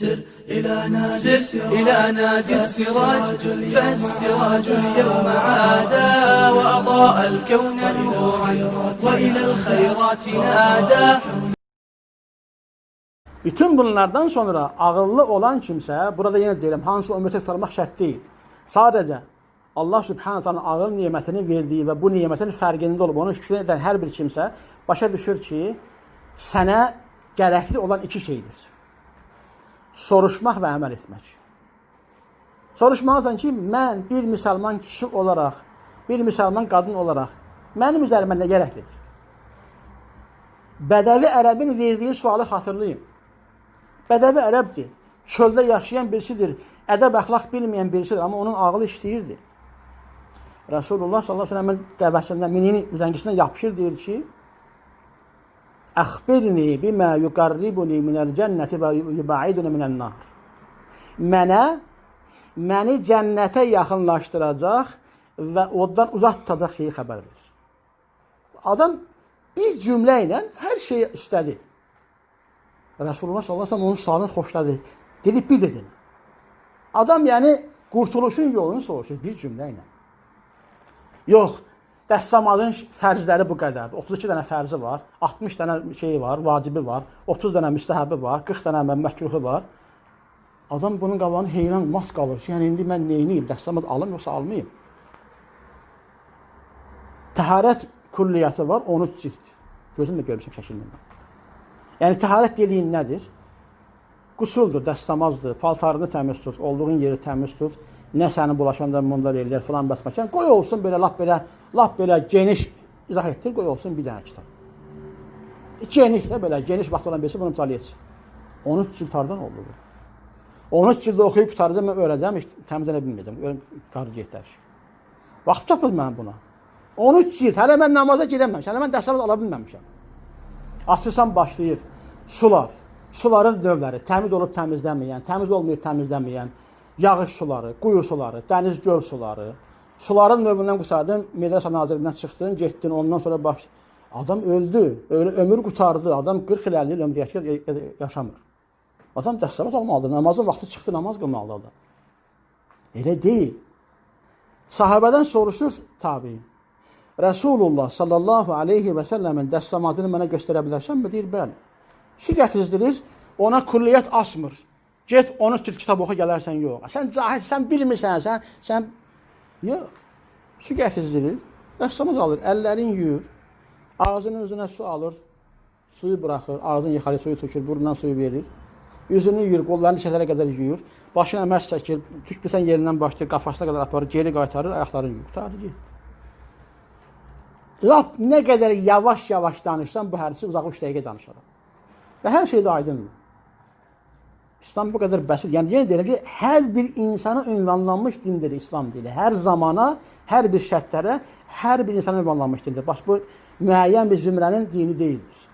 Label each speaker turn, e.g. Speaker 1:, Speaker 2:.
Speaker 1: سر إلى نادي سر إلى نادي السراج فالسراج اليوم عادا وأضاء الكون نورا وإلى الخيرات نادى
Speaker 2: Bütün bunlardan sonra ağıllı olan kimsə, burada yenə deyirəm, hansı ümumiyyətə tutarmaq şərt deyil. Sadəcə Allah Subhanahu taala ağıl nemətini verdiyi və bu nemətin fərqində olub onu şükür edən hər bir kimsə başa düşür ki, sənə gərəkli olan iki şeydir. Soruşmaq və əməl etmək. Soruşmalısan ki, mən bir müsəlman kişi olaraq, bir müsəlman qadın olaraq mənim üzərimə nə gərəklidir? Bədəvi ərəbin verdiyi sualı xatırlayın. Bədəvi ərəbdir. Çöldə yaşayan birisidir. Ədəb əxlaq bilməyən birisidir, amma onun ağlı işləyirdi. Rasulullah sallallahu əleyhi və səlləmin dəvəsində mininin üzəngisindən yapışır deyir ki: "Əxbirni bima yuqarribuni minəl cənnəti və yubaiduni minən-nar." Mənə məni cənnətə yaxınlaşdıracaq və oddan uzaq tutacaq şeyi xəbər ver. Adam bir cümlə ilə hər şeyi istədi. Resulullah sallallahu aleyhi ve sellem onun xoşladı. Dedi bir dedin. Adam yəni qurtuluşun yolunu soruşur bir cümlə ilə. Yox, dəstəmadın fərzləri bu qədərdir. 32 dənə fərzi var, 60 dənə şeyi var, vacibi var, 30 dənə müstəhəbi var, 40 dənə məkruhu var. Adam bunun qabağını heyran mat qalır yəni indi mən neyniyim, dəstəmad alım yoxsa almayım? Təharət külliyyatı var, 13 cild. Gözümlə görmüşəm şəkilində. Yəni təharət dediyin nədir? Qusuldur, dəstəmazdır, paltarını təmiz tut, olduğun yeri təmiz tut. Nə səni bulaşanda mundar eləyər filan bəs məkan. Qoy olsun belə lap belə lap belə geniş izah etdir, qoy olsun bir dənə kitab. Geniş də belə geniş vaxt olan birisi bunu mütaliə etsin. 13 cild hardan oldu bu? 13 cildə oxuyub qutaracağam, mən öyrədəcəm, heç təmizlənə. Öyrən qarı getər. Vaxt tapmadım mən buna. 13 cild, hələ mən namaza girəməmişəm, hələ mən dəstəmaz ala bilməmişəm. Açırsan başlayır. Sular. Suların növləri. Təmiz olub təmizlənməyən, təmiz olmayıb təmizlənməyən, yağış suları, quyu suları, dəniz göl suları. Suların növündən qurtardın, Medrəsə Nazirliyindən çıxdın, getdin, ondan sonra baş Adam öldü, ömür qurtardı. Adam 40 il 50 il ömrü yaşa- yaşamır. Adam dəstəmat almalıdır. Namazın vaxtı çıxdı, namaz qılmalıdır adam. Elə deyil. Sahabədən soruşur tabiin. Resulullah sallallahu aleyhi və səlləmin dəstəmatını mənə göstərə bilərsənmi? Deyir, bəli. Su gətizdirir, ona külliyyət asmır. Get onu tut kitab oxu gələrsən yox. Sən cahil, sən bilmirsən, sən sən yox. Su gətizdirir, dəstəmaz alır, əllərin yuyur, ağzının üzünə su alır, suyu buraxır, ağzını yıxarı suyu tökür, burnundan suyu verir. Üzünü yuyur, qollarını çətərə qədər yuyur, başına məs çəkir, tük bitən yerindən başlayır, qafasına qədər aparır, geri qaytarır, ayaqlarını yuyur. Qutardı getdi. Lap nə qədər yavaş-yavaş danışsam bu hədisi uzağı 3 dəqiqə danışaram. Və hər şey də aydındır. İslam bu qədər bəsit. Yəni yenə deyirəm ki, hər bir insana ünvanlanmış dindir İslam dini. Hər zamana, hər bir şərtlərə, hər bir insana ünvanlanmış dindir. Bax bu müəyyən bir zümrənin dini deyildir.